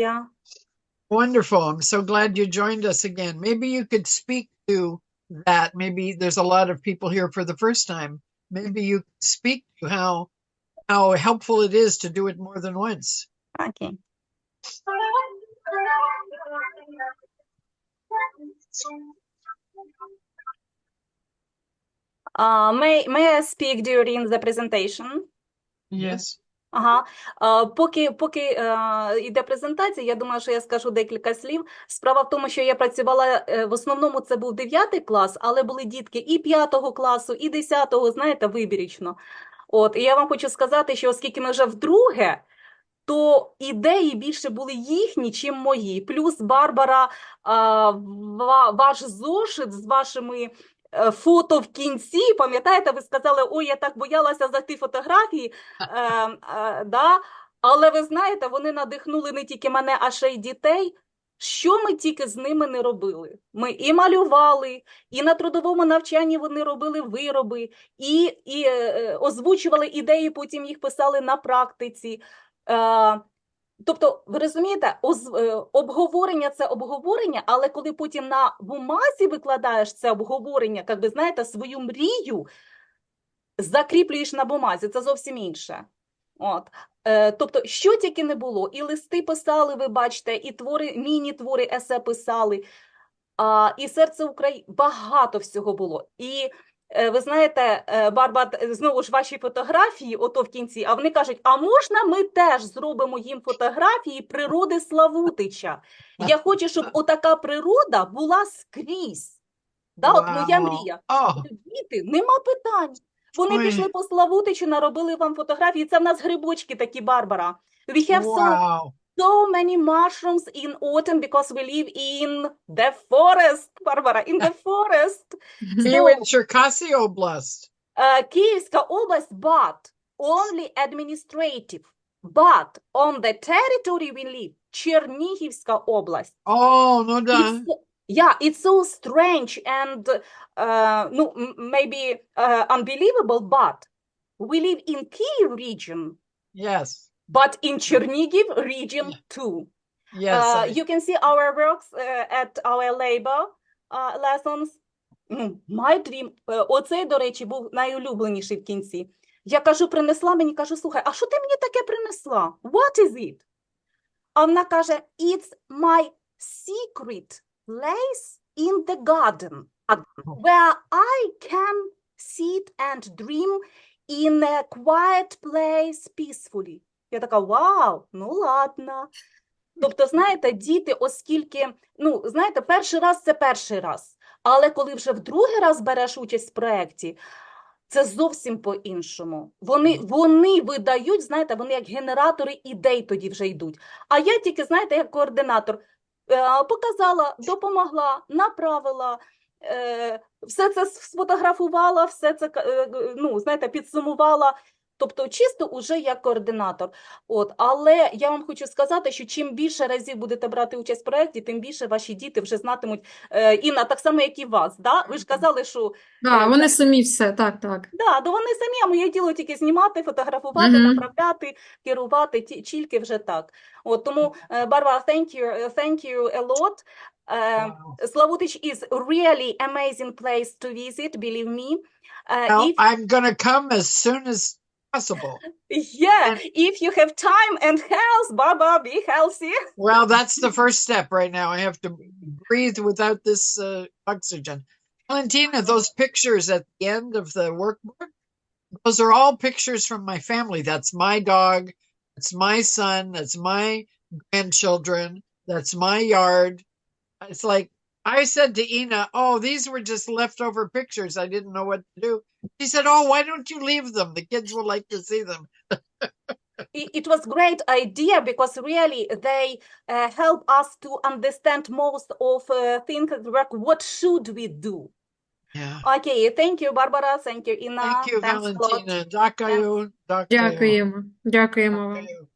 Yeah. Wonderful. I'm so glad you joined us again. Maybe you could speak to that. Maybe there's a lot of people here for the first time. Maybe you could speak to how how helpful it is to do it more than once. Okay. Uh, may, may I speak during the presentation? Yes. Ага. Поки поки е, йде презентація, я думаю, що я скажу декілька слів. Справа в тому, що я працювала е, в основному це був 9 клас, але були дітки і 5 класу, і 10, знаєте, вибірічно. От, і я вам хочу сказати, що оскільки ми вже вдруге, то ідеї більше були їхні, чим мої. Плюс Барбара, ваш зошит з вашими фото в кінці, пам'ятаєте, ви сказали, ой, я так боялася за ті фотографії. Е, е, да? Але ви знаєте, вони надихнули не тільки мене, а ще й дітей. Що ми тільки з ними не робили? Ми і малювали, і на трудовому навчанні вони робили вироби, і, і е, е, озвучували ідеї, потім їх писали на практиці. Е, Тобто, ви розумієте, оз- е, обговорення це обговорення, але коли потім на бумазі викладаєш це обговорення, як би знаєте, свою мрію закріплюєш на бумазі, це зовсім інше. От. Е, тобто, що тільки не було, і листи писали, ви бачите, і твори, міні-твори есе писали, і серце України, багато всього було. І ви знаєте, е, Барба, знову ж ваші фотографії, ото в кінці, а вони кажуть, а можна ми теж зробимо їм фотографії природи Славутича? Я хочу, щоб отака природа була скрізь. Да, от моя мрія. Діти, нема питань. Вони Ой. пішли по Славутичу, наробили вам фотографії. Це в нас грибочки такі, Барбара. We have so, wow. so many mushrooms in autumn because we live in the forest, Barbara, in the forest. you so, in Cherkasy Oblast. Uh, Kievska Oblast, but only administrative. But on the territory we live, Chernihivska Oblast. Oh, no, da. Yeah, it's so strange and uh, no, maybe uh, unbelievable, but we live in Kiev region. Yes but in Chernigiv region too. Yes. Uh, I- you can see our works uh, at our labor uh, lessons. Ну, My dream. Е, Оцей, до речі, був найулюбленіший в кінці. Я кажу, принесла мені, кажу, слухай, а що ти мені таке принесла? What is it? А вона каже, it's my secret place in the garden, а- where I can sit and dream in a quiet place peacefully. Я така, вау, ну ладно. Тобто, знаєте, діти, оскільки, ну, знаєте, перший раз це перший раз, але коли вже в другий раз береш участь в проєкті, це зовсім по-іншому. Вони, вони видають, знаєте, вони як генератори ідей тоді вже йдуть. А я тільки, знаєте, як координатор е, показала, допомогла, направила, е, все це сфотографувала, все це, е, ну, знаєте, підсумувала. Тобто чисто уже як координатор. От, але я вам хочу сказати, що чим більше разів будете брати участь в проєкті, тим більше ваші діти вже знатимуть, е, Інна, так само, як і вас. Да? Ви ж казали, що Да, Е, вони самі все, так, так. да, то вони самі, а моє діло тільки знімати, фотографувати, Мгм. направляти, керувати, ті- тільки вже так. От, тому, е, Барбара, thank you, е, thank you a lot. Славутич is really amazing place to visit, believe me. Е, Well, if I'm going to come as soon as possible. Yeah, if you have time and health, Baba, be healthy. Well, that's the first step right now. I have to breathe without this uh, oxygen. Valentina, those pictures at the end of the workbook, those are all pictures from my family. That's my dog. That's my son. That's my grandchildren. That's my yard. It's like I said to Ina, Oh, these were just leftover pictures. I didn't know what to do. She said, Oh, why don't you leave them? The kids will like to see them. It, it was great idea because really they uh, help us to understand most of uh, things at work. What should we do? Yeah. Okay, thank you, Barbara. Thank you, Ina. Thank you, Thanks a lot. Valentina. Dakayo. Dakayo. Дякуємо. Дякуємо вам. Dakayo.